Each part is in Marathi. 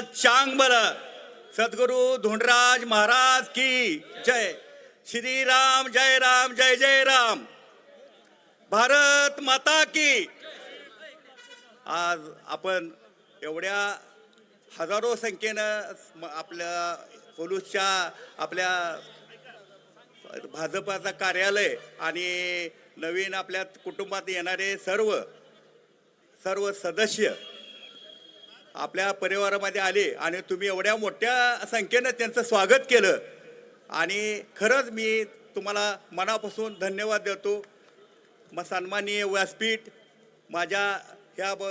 चांग बल. सद्गुरु धुंडराज महाराज की जय. श्री राम जय राम जय जय राम. भारत माता की. आज आपण एवढ्या हजारो संख्येनं आपल्या पोलूसच्या आपल्या भाजपाचं कार्यालय आणि नवीन आपल्या कुटुंबात येणारे सर्व सर्व सदस्य आपल्या परिवारामध्ये आले आणि तुम्ही एवढ्या मोठ्या संख्येनं त्यांचं स्वागत केलं. आणि खरंच मी तुम्हाला मनापासून धन्यवाद देतो. मग सन्माननीय व्यासपीठ माझ्या ह्या ब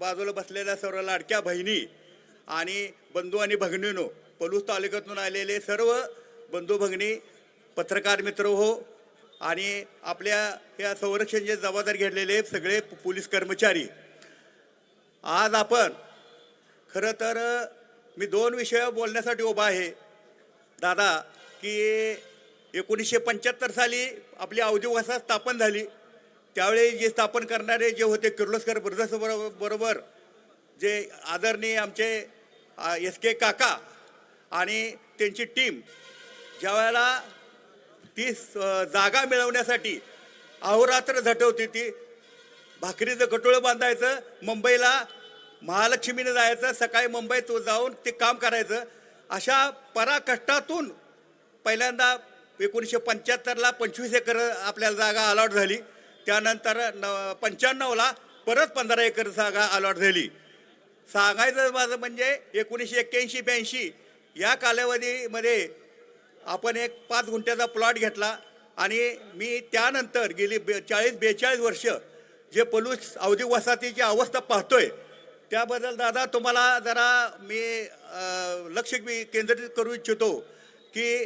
बाजूला बसलेल्या सर्व लाडक्या बहिणी आणि बंधू आणि भगिनीनो पलूस तालुक्यातून आलेले सर्व बंधू भगिनी पत्रकार मित्र हो आणि आपल्या या संरक्षणचे जबाबदारी घेतलेले सगळे पोलीस कर्मचारी. आज आपण खरं तर मी दोन विषय बोलण्यासाठी उभा आहे. दादा की एकोणीसशे पंच्याहत्तर साली आपली अवधी स्थापन झाली. त्यावेळी जे स्थापन करणारे जे होते किर्लोस्कर ब्रदर्स बरोबर जे आदरणीय आमचे एस के काका आणि त्यांची टीम ज्या वेळेला ती स- जागा मिळवण्यासाठी अहोरात्र झटवती ती भाकरीचं कटोळं बांधायचं मुंबईला महालक्ष्मीने जायचं सकाळी मुंबईत जाऊन ते काम करायचं. अशा पराकष्टातून पहिल्यांदा एकोणीसशे पंच्याहत्तरला पंचवीस एकर आपल्याला जागा अलॉट झाली. त्यानंतर न पंच्याण्णवला परत पंधरा एकर जागा अलॉट झाली. सांगायचं माझं म्हणजे एकोणीसशे एक्क्याऐंशी ब्याऐंशी या कालावधीमध्ये आपण एक पाच गुंठ्याचा प्लॉट घेतला आणि मी त्यानंतर गेली बे चाळीस बेचाळीस वर्ष जे पलूस अवधी वसाहतीची अवस्था पाहतोय त्याबद्दल दादा तुम्हाला जरा मी लक्ष मी केंद्रित करू इच्छितो की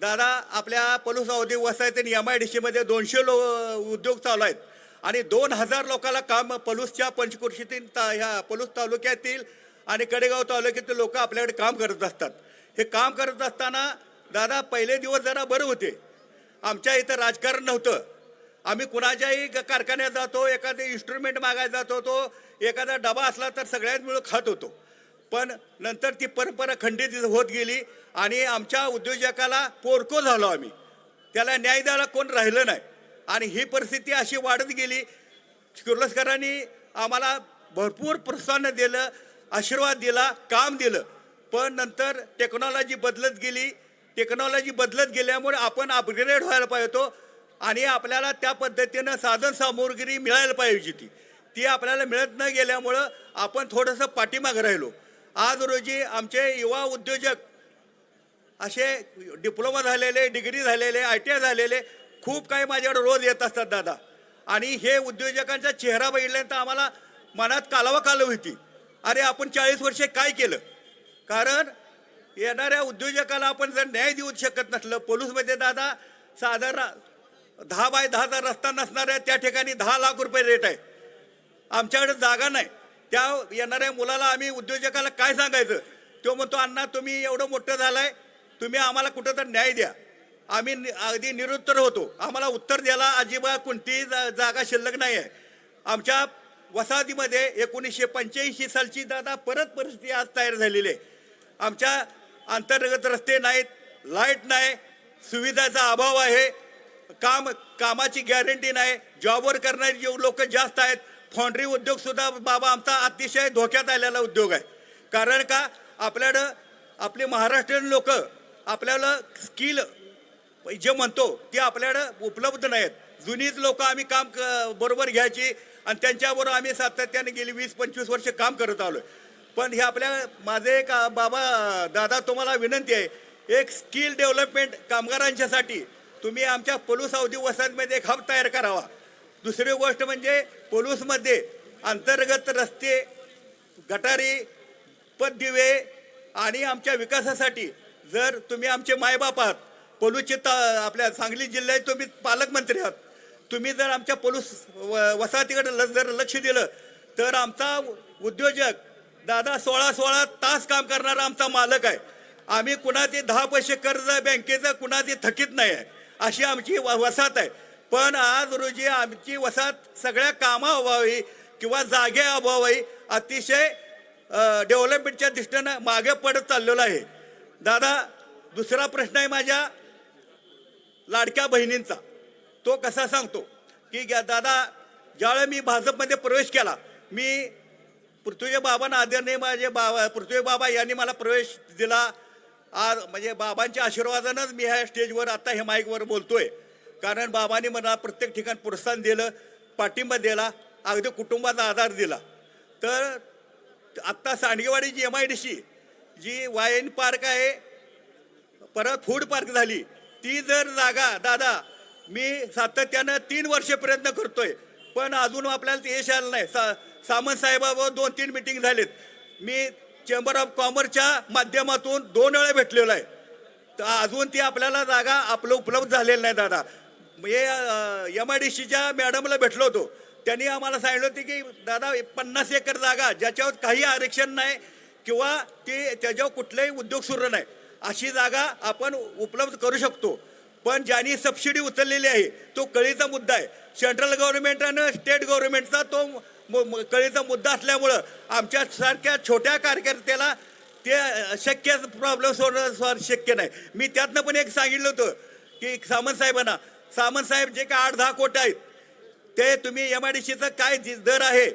दादा आपल्या पलूस अवधी आणि एम आय डी सीमध्ये दोनशे लो उद्योग चालू आहेत. आणि दोन हजार लोकांना काम पलूसच्या पंचकृषीतील ता ह्या पलूस तालुक्यातील आणि कडेगाव तालुक्यातील लोक आपल्याकडे काम करत असतात. हे काम करत असताना दादा पहिले दिवस जरा बरं होते. आमच्या इथं राजकारण नव्हतं. आम्ही कुणाच्याही ग- कारखान्यात जातो एखादे इन्स्ट्रुमेंट मागायला जातो तो एखादा डबा असला तर सगळ्यात मिळून खात होतो. पण नंतर ती परंपरा खंडित होत गेली आणि आमच्या उद्योजकाला पोरको झालो आम्ही. त्याला न्याय द्यायला कोण राहिलं नाही. आणि ही परिस्थिती अशी वाढत गेली किर्लोस्करांनी आम्हाला भरपूर प्रोत्साहन दिलं आशीर्वाद दिला काम दिलं. पण नंतर टेक्नॉलॉजी बदलत गेली. टेक्नॉलॉजी बदलत गेल्यामुळे आपण अपग्रेड व्हायला पाहिजे होतो. आणि आपल्याला त्या पद्धतीनं साधन सामुग्री मिळायला पाहिजे ती ती आपल्याला मिळत न गेल्यामुळं आपण थोडंसं पाठीमागं राहिलो. आज रोजी आमचे युवा उद्योजक असे डिप्लोमा झालेले डिग्री झालेले आय टी आय झालेले खूप काही माझ्याकडे रोज येत असतात दादा. आणि हे उद्योजकांचा चेहरा बघितल्यानंतर आम्हाला मनात कालावा कालव होती. अरे आपण चाळीस वर्षे काय केलं? कारण येणाऱ्या उद्योजकाला आपण जर न्याय देऊ शकत नसलं पोलूसमध्ये दादा साधारण दहा बाय दहाचा रस्ता नसणाऱ्या त्या ठिकाणी दहा लाख रुपये रेट आहे. आमच्याकडे जागा नाही. त्या येणाऱ्या मुलाला आम्ही उद्योजकाला काय सांगायचं? तो म्हणतो अण्णा तुम्ही एवढं मोठं झालंय तुम्ही आम्हाला कुठं तर न्याय द्या. आम्ही नि- अगदी निरुत्तर होतो. आम्हाला उत्तर द्यायला अजिबात कोणतीही जा- जागा शिल्लक नाही आहे. आमच्या वसाहतीमध्ये एकोणीसशे पंच्याऐंशी सालची दादा परत परिस्थिती आज तयार झालेली आहे. आमच्या अंतर्गत रस्ते नाहीत लाइट नाही सुविधाचा अभाव आहे. काम कामाची गॅरंटी नाही जॉबवर करणारी जे लोक जास्त आहेत फॉन्ड्री उद्योग सुद्धा बाबा आमचा अतिशय धोक्यात आलेला उद्योग आहे. कारण का? आपल्याकडं आपले महाराष्ट्रीयन लोक आपल्याला स्किल जे म्हणतो ते आपल्याकडं उपलब्ध नाहीत. जुनीच लोक आम्ही काम क- बरोबर घ्यायची आणि त्यांच्याबरोबर आम्ही सातत्याने गेली वीस पंचवीस वर्ष काम करत आलो पण हे आपल्या माझे एक बाबा दादा तुम्हाला विनंती आहे एक स्किल डेव्हलपमेंट कामगारांच्यासाठी तुम्ही आमच्या पोलूस अवधी वसाहतमध्ये एक हब तयार करावा. दुसरी गोष्ट म्हणजे पोलूसमध्ये अंतर्गत रस्ते गटारी पददिवे आणि आमच्या विकासासाठी जर तुम्ही आमचे मायबाप आहात पोलूसचे ता आपल्या सांगली जिल्ह्यात तुम्ही पालकमंत्री आहात तुम्ही जर आमच्या पोलूस व- वसाहतीकडे ल- जर लक्ष दिलं तर आमचा उद्योजक दादा सोळा सोळा तास काम करणारा आमचा मालक आहे. आम्ही कुणाचे दहा पैसे कर्ज बँकेचं कुणाचे थकीत नाही आहे. अशी आमची व- वसाहत आहे. पण आज रोजी आमची वसाहत सगळ्या कामाअभावी किंवा जागे अभावी अतिशय डेव्हलपमेंटच्या दृष्टीनं मागे पडत चाललेलो आहे. दादा दुसरा प्रश्न आहे माझ्या लाडक्या बहिणींचा. तो कसा सांगतो की दादा ज्यावेळेला मी भाजपमध्ये प्रवेश केला मी पृथ्वी बाबांना आदरणीय माझे बाबा पृथ्वी बाबा यांनी मला प्रवेश दिला आज म्हणजे बाबांच्या आशीर्वादानंच मी ह्या स्टेजवर आता हे माईकवर बोलतोय. कारण बाबांनी मला प्रत्येक ठिकाणी प्रोत्साहन दिलं पाठिंबा दिला अगदी कुटुंबाचा आधार दिला. तर आत्ता Sandgewadi G M I D C जी वायन पार्क आहे परत फूड पार्क झाली ती जर जागा दादा मी सातत्यानं तीन वर्ष प्रयत्न करतोय पण अजून आपल्याला यश आलं नाही. सा सामंत साहेबाबरोबर दोन तीन मिटिंग झालीत. मी चेंबर ऑफ कॉमर्सच्या माध्यमातून दोन वेळा भेटलेलो आहे. तर अजून ती आपल्याला जागा आपलं उपलब्ध झालेलं नाही दादा. हे एम आय डी सीच्या मॅडमला भेटलो होतो. त्यांनी आम्हाला सांगितलं होतं की दादा पन्नास एकर जागा ज्याच्यावर काही आरक्षण नाही किंवा ते त्याच्यावर कुठलाही उद्योग सुरू नाही अशी जागा आपण उपलब्ध करू शकतो. पण ज्यांनी सबसिडी उचललेली आहे तो कळीचा मुद्दा आहे. सेंट्रल गव्हर्नमेंट आणि स्टेट गव्हर्नमेंटचा तो कळीचा मुद्दा असल्यामुळं आमच्या सारख्या छोट्या कार्यकर्त्याला ते शक्य प्रॉब्लेम सोडणं शक्य नाही. मी त्यातनं पण एक सांगितलं होतं की सामंत साहेबांना सामंत साहेब जे काय आठ दहा कोटी आहेत ते तुम्ही एम आय डी सीचं काय दर आहे?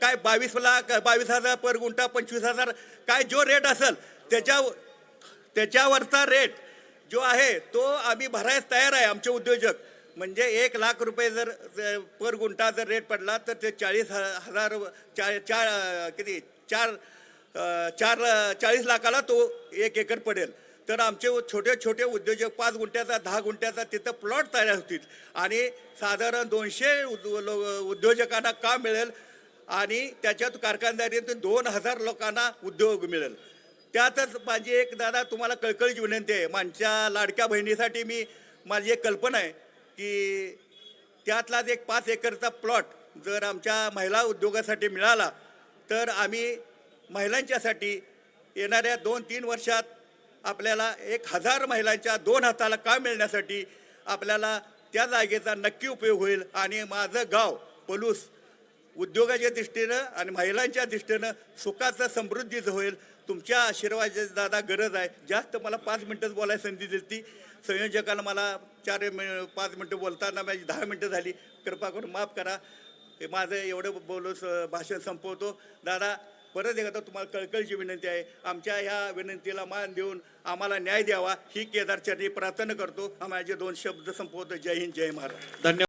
काय बावीस लाख बावीस हजार पर गुंठा पंचवीस हजार काय जो रेट असेल त्याच्या त्याच्यावरचा रेट जो आहे तो आम्ही भरायला तयार आहे आमचे उद्योजक. म्हणजे एक लाख रुपये जर पर गुंठा जर रेट पडला तर ते चाळीस हजार चार चार किती? चार चार चाळीस लाखाला तो एक एकर पडेल. तर आमचे छोटे छोटे उद्योजक पाच गुंठ्याचा दहा गुंठ्याचा तिथं प्लॉट तयार होतील. आणि साधारण दोनशे लो- उद्योजकांना काम मिळेल? आणि त्याच्यात कारखानदारीतून दोन हजार लोकांना उद्योग मिळेल. त्यातच माझी एक दादा तुम्हाला कळकळीची विनंती आहे. माझ्या लाडक्या बहिणीसाठी मी माझी एक कल्पना आहे. की त्यातलाच एक पाच एकरचा प्लॉट जर आमच्या महिला उद्योगासाठी मिळाला तर आम्ही महिलांच्यासाठी येणाऱ्या दोन तीन वर्षात आपल्याला एक हजार महिलांच्या दोन हाताला काम मिळण्यासाठी आपल्याला त्या जागेचा नक्की उपयोग होईल. आणि माझं गाव पलूस उद्योगाच्या दृष्टीनं आणि महिलांच्या दृष्टीनं सुखाचं समृद्धीचं होईल. तुमच्या आशीर्वादाची दादा गरज आहे. जास्त मला पाच मिनटंच बोलायला संधी दिली संयोजकाला संयोजकानं मला चार मि पाच मिनटं बोलताना माझी दहा मिनटं झाली. कृपा करून माफ करा. हे माझं एवढं बोलू स- भाषण संपवतो. दादा परत एकदा तुम्हाला कळकळीची विनंती आहे. आमच्या ह्या विनंतीला मान देऊन आम्हाला न्याय द्यावा. ही केदारचरणी प्रार्थना करतो. माझे दोन शब्द संपवतो. जय हिंद जय महाराज धन्यवाद.